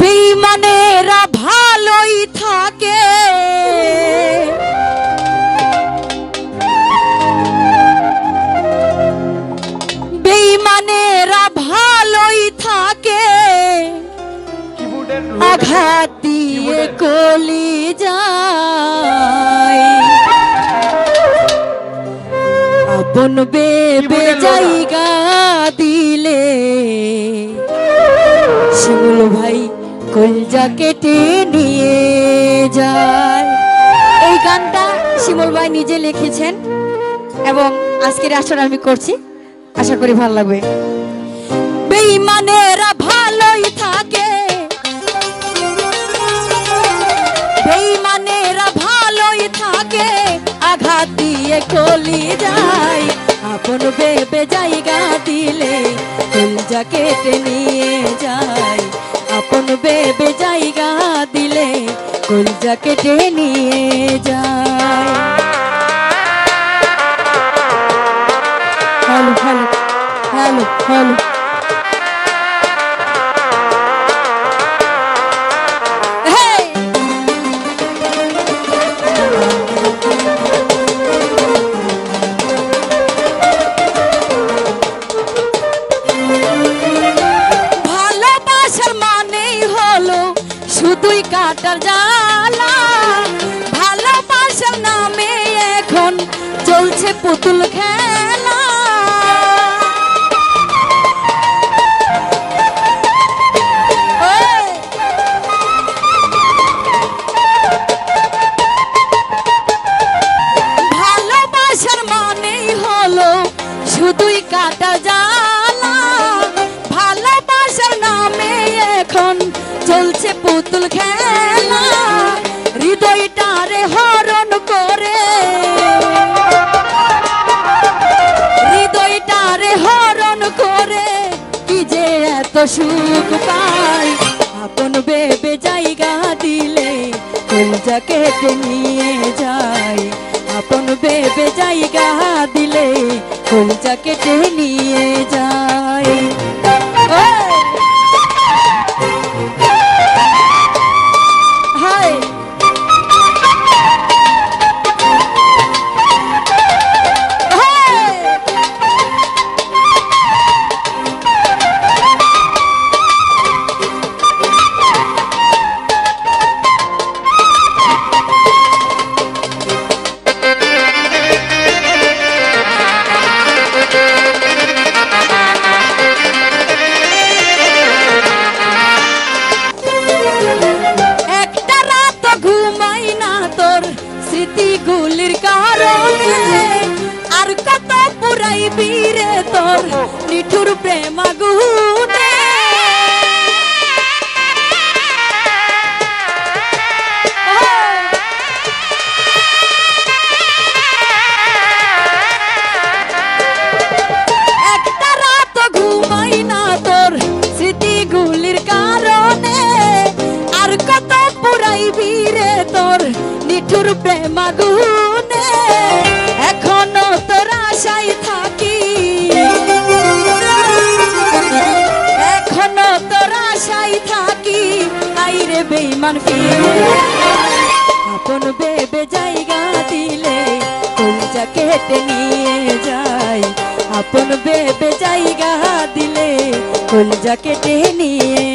বেইমানেরা ভালোই থাকে। বেইমানেরা ভালোই থাকে। আঘাত দিয়ে কলি যায়। আপন বেবে জায়গা দিলে শিমুল কেটে নিয়ে যায়। এই গানটা শিমল ভাই নিজে লিখেছেন এবং আজকের আসর আমি করছি। আশা করি ভালো লাগবে। বেইমানেরা ভালোই থাকে। বেইমানেরা ভালোই থাকে। আঘাত দিয়ে কলি যায়। আপন বেবে জায়গা দিলে কেটে নিয়ে যায়। আপন বেবে জায়গা দিলে কলজা কেটে নিয়ে যায়। Hello hello hello hello. কাটার জালা ভালোবাসার নামে এখন চলছে পুতুল খেলা। সুখ পাই। আপন বেবে জায়গা দিলে কলজা কেটে নিয়ে যাই আপন বেবে জায়গা দিলে কলজা কেটে নিয়ে যায়? স্মৃতিগুলির কারণে আর কত পুরাই বীরে তোর নিঠুর প্রেম আপন বেবে জায়গা দিলে কলজা কেটে নিয়ে যাই আপন বেবে জায়গা দিলে কলজা কেটে নিয়ে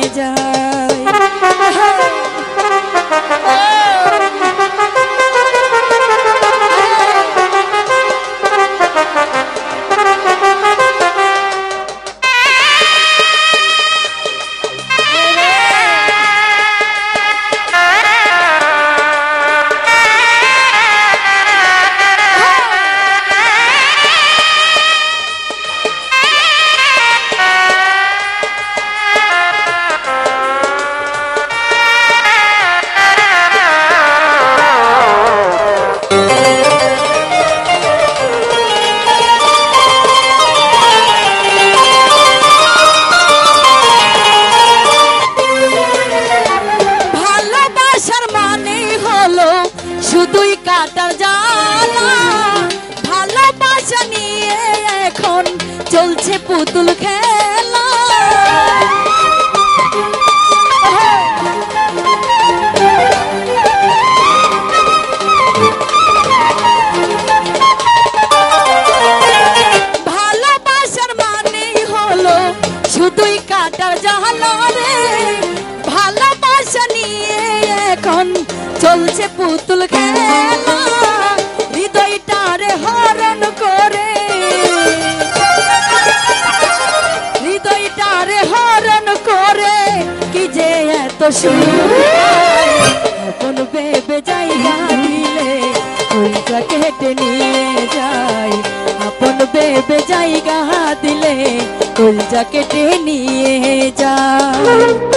পুতুল খেলা। ভালোবাসার মানে হলো শুধুই কাটার জাহালো রে। ভালোবাসা নিয়ে এখন চলছে পুতুল খেলা। এত সুর এখন বেবে জায়গা দিলে ওইটা কেটে নিয়ে যাই। আপন বেবে জায়গা দিলে কলজা কেটে নিয়ে যায়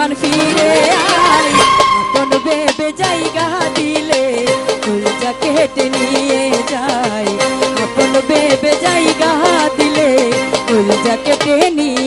বেমান ফিরে আই আপন বেবে জায়গা দিলে কুলজা কেটে নিয়ে যায়। আপন বেবে জায়গা দিলে কুলজা কেটে নিয়ে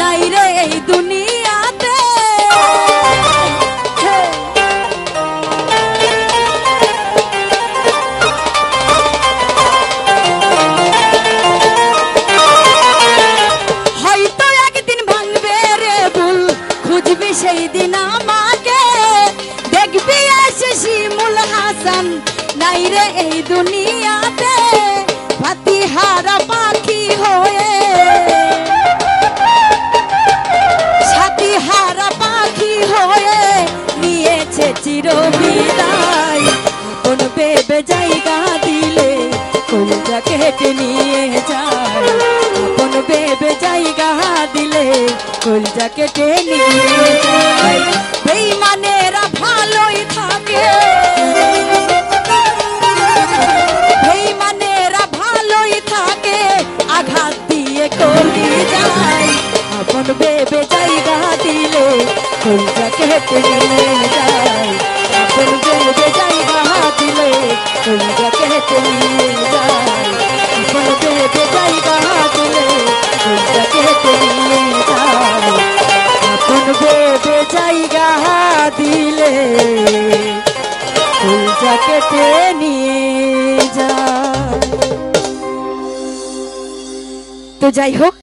নাই রে এই দুনিয়াতে। হয়তো একদিন ভাঙবে রে ভুল, খুঁজবি সেই দিন আমাকে। দেখবি এসে শিমুল হাসান, নাই রে এই দুনিয়াতে চির বিদায় আপন বেবে জায়গা দিলে কলজা কেটে নিয়ে যায়। আপন বেবে জায়গা দিলে কলজা কেটে নিয়ে যায়। বেইমানেরা ভালোই থাকে। বেইমানেরা ভালোই থাকে, আঘাত দিয়ে করি যায়। আপন বেবে জায়গা দিলে কলজা কেটে নিয়ে যাই হোক